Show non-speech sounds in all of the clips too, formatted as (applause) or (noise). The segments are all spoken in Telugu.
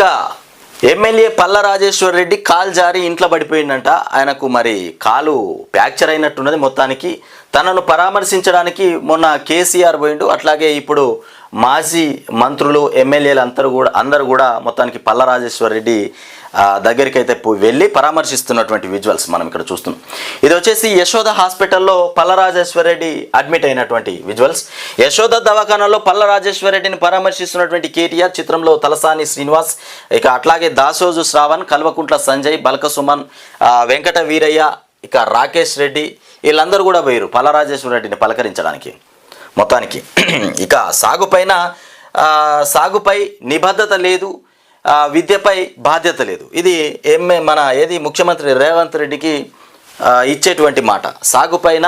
ఇక ఎమ్మెల్యే పల్ల రాజేశ్వర్ రెడ్డి కాలు జారి ఇంట్లో పడిపోయిందంట. ఆయనకు మరి కాలు ఫ్రాక్చర్ అయినట్టున్నది మొత్తానికి. తనను పరామర్శించడానికి మొన్న కేసీఆర్ పోయిండు. అట్లాగే ఇప్పుడు మాజీ మంత్రులు ఎమ్మెల్యేలు అందరూ కూడా అందరూ కూడా మొత్తానికి పల్ల రాజేశ్వర్ రెడ్డి దగ్గరికి అయితే పోయి వెళ్ళి పరామర్శిస్తున్నటువంటి విజువల్స్ మనం ఇక్కడ చూస్తున్నాం. ఇది వచ్చేసి యశోద హాస్పిటల్లో పల్లరాజేశ్వరరెడ్డి రెడ్డి అడ్మిట్ అయినటువంటి విజువల్స్ యశోద దవాఖానాలో పల్ల రాజేశ్వర్ రెడ్డిని పరామర్శిస్తున్నటువంటి కేటీఆర్ చిత్రంలో తలసాని శ్రీనివాస్ ఇక అట్లాగే దాసోజు శ్రావణ్ కల్వకుంట్ల సంజయ్ బల్క సుమన్ వెంకట వీరయ్య ఇక రాకేష్ రెడ్డి వీళ్ళందరూ కూడా పోయారు పల్ల రాజేశ్వర్ రెడ్డిని పలకరించడానికి మొత్తానికి. (clears throat) ఇక సాగుపైన సాగుపై నిబద్ధత లేదు. విద్యపై బాధ్యత లేదు. ఇది ఎంఏ మన ఏది ముఖ్యమంత్రి రేవంత్ రెడ్డికి ఇచ్చేటువంటి మాట. సాగుపైన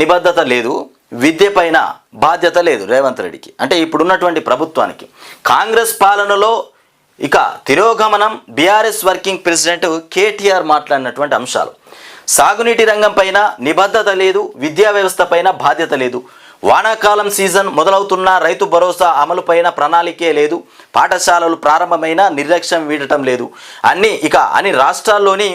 నిబద్ధత లేదు. విద్యపైన బాధ్యత లేదు రేవంత్ రెడ్డికి. అంటే ఇప్పుడున్నటువంటి ప్రభుత్వానికి. కాంగ్రెస్ పాలనలో ఇక తిరోగమనం బీఆర్ఎస్ వర్కింగ్ ప్రెసిడెంట్ కేటీఆర్ మాట్లాడినటువంటి అంశాలు. సాగునీటి రంగం పైన నిబద్ధత లేదు విద్యా వ్యవస్థ పైన బాధ్యత లేదు. వానాకాలం సీజన్ మొదలవుతున్న రైతు భరోసా అమలుపైన ప్రణాళికే లేదు. పాఠశాలలు ప్రారంభమైన నిర్లక్ష్యం వీడటం లేదు. అన్ని ఇక అన్ని రాష్ట్రాల్లోని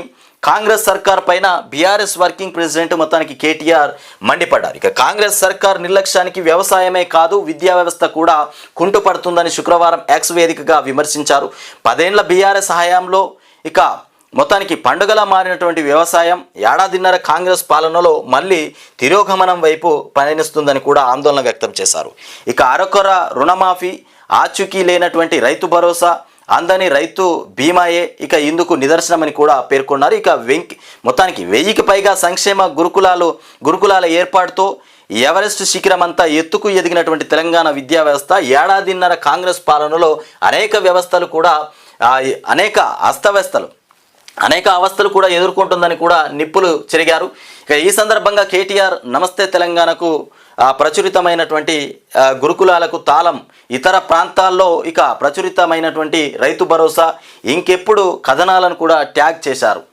కాంగ్రెస్ సర్కార్ పైన బీఆర్ఎస్ వర్కింగ్ ప్రెసిడెంట్ మొత్తానికి కేటీఆర్ మండిపడ్డారు. ఇక కాంగ్రెస్ సర్కార్ నిర్లక్ష్యానికి వ్యవసాయమే కాదు విద్యా వ్యవస్థ కూడా కుంటుపడుతుందని శుక్రవారం ఎక్స్ వేదికగా విమర్శించారు. పదేండ్ల బీఆర్ఎస్ హయాంలో ఇక మొత్తానికి పండుగలా మారినటువంటి వ్యవసాయం ఏడాదిన్నర కాంగ్రెస్ పాలనలో మళ్ళీ తిరోగమనం వైపు పయనిస్తుందని కూడా ఆందోళన వ్యక్తం చేశారు. ఇక అరకొర రుణమాఫీ ఆచూకీ లేనటువంటి రైతు భరోసా అందని రైతు బీమాయే ఇక ఇందుకు నిదర్శనమని కూడా పేర్కొన్నారు. ఇక వెంకి మొత్తానికి వెయ్యికి పైగా సంక్షేమ గురుకులాలు గురుకులాల ఏర్పాటుతో ఎవరెస్ట్ శిఖరమంతా ఎత్తుకు ఎదిగినటువంటి తెలంగాణ విద్యా వ్యవస్థ ఏడాదిన్నర కాంగ్రెస్ పాలనలో అనేక వ్యవస్థలు కూడా అనేక అస్తవ్యస్తలు అనేక అవస్థలు కూడా ఎదుర్కొంటుందని కూడా నిప్పులు చెరిగారు. ఇక ఈ సందర్భంగా కేటీఆర్ నమస్తే తెలంగాణకు ప్రచురితమైనటువంటి గురుకులాలకు తాళం ఇతర ప్రాంతాల్లో ఇక ప్రచురితమైనటువంటి రైతు భరోసా ఇంకెప్పుడు కథనాలను కూడా ట్యాగ్ చేశారు.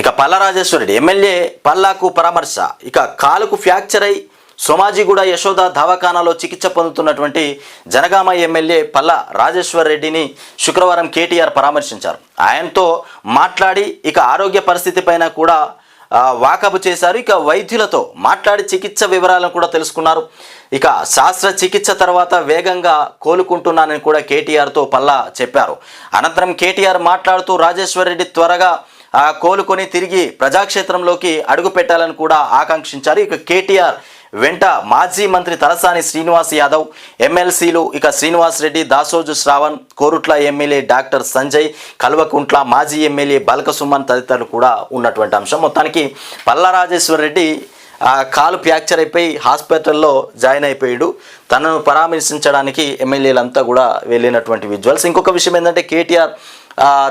ఇక పల్ల రాజేశ్వరుడు ఎమ్మెల్యే పల్లాకు పరామర్శ. ఇక కాలుకు ఫ్రాక్చర్ అయి సోమాజిగూడ యశోద దవాఖానాలో చికిత్స పొందుతున్నటువంటి జనగామ ఎమ్మెల్యే పల్ల రాజేశ్వర్ రెడ్డిని శుక్రవారం కేటీఆర్ పరామర్శించారు. ఆయనతో మాట్లాడి ఇక ఆరోగ్య పరిస్థితి పైన కూడా వాకబు చేశారు. ఇక వైద్యులతో మాట్లాడి చికిత్స వివరాలను కూడా తెలుసుకున్నారు. ఇక శాస్త్ర చికిత్స తర్వాత వేగంగా కోలుకుంటున్నానని కూడా కేటీఆర్తో పల్లా చెప్పారు. అనంతరం కేటీఆర్ మాట్లాడుతూ రాజేశ్వర్ రెడ్డి త్వరగా కోలుకొని తిరిగి ప్రజాక్షేత్రంలోకి అడుగు పెట్టాలని కూడా ఆకాంక్షించారు. ఇక కేటీఆర్ వెంట మాజీ మంత్రి తలసాని శ్రీనివాస్ యాదవ్ ఎమ్మెల్సీలు ఇక శ్రీనివాస్ రెడ్డి దాసోజు శ్రావణ్ కోరుట్ల ఎమ్మెల్యే డాక్టర్ సంజయ్ కల్వకుంట్ల మాజీ ఎమ్మెల్యే బలకసుమన్ తదితరులు కూడా ఉన్నటువంటి అంశం. మొత్తానికి పల్లా రాజేశ్వర్ రెడ్డి కాలు ఫ్రాక్చర్ అయిపోయి హాస్పిటల్లో జాయిన్ అయిపోయాడు. తనను పరామర్శించడానికి ఎమ్మెల్యేలంతా కూడా వెళ్ళినటువంటి విజువల్స్. ఇంకొక విషయం ఏంటంటే కేటీఆర్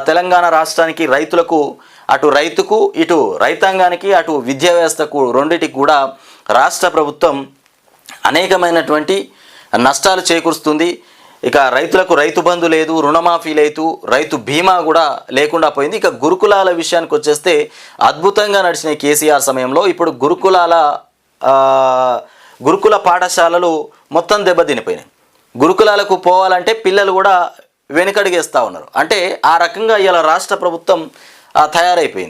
తెలంగాణ రాష్ట్రానికి రైతులకు అటు రైతుకు ఇటు రైతాంగానికి అటు విద్యా వ్యవస్థకు రెండిటికి కూడా రాష్ట్ర ప్రభుత్వం అనేకమైనటువంటి నష్టాలు చేకూరుస్తుంది. ఇక రైతులకు రైతు బంధు లేదు రుణమాఫీ లేదు రైతు బీమా కూడా లేకుండా పోయింది. ఇక గురుకులాల విషయానికి వచ్చేస్తే అద్భుతంగా నడిచిన కేసీఆర్ సమయంలో ఇప్పుడు గురుకులాల గురుకుల పాఠశాలలు మొత్తం దెబ్బతినిపోయినాయి. గురుకులాలకు పోవాలంటే పిల్లలు కూడా వెనుకడిగేస్తూ ఉన్నారు. అంటే ఆ రకంగా ఇలా రాష్ట్ర ప్రభుత్వం తయారైపోయింది.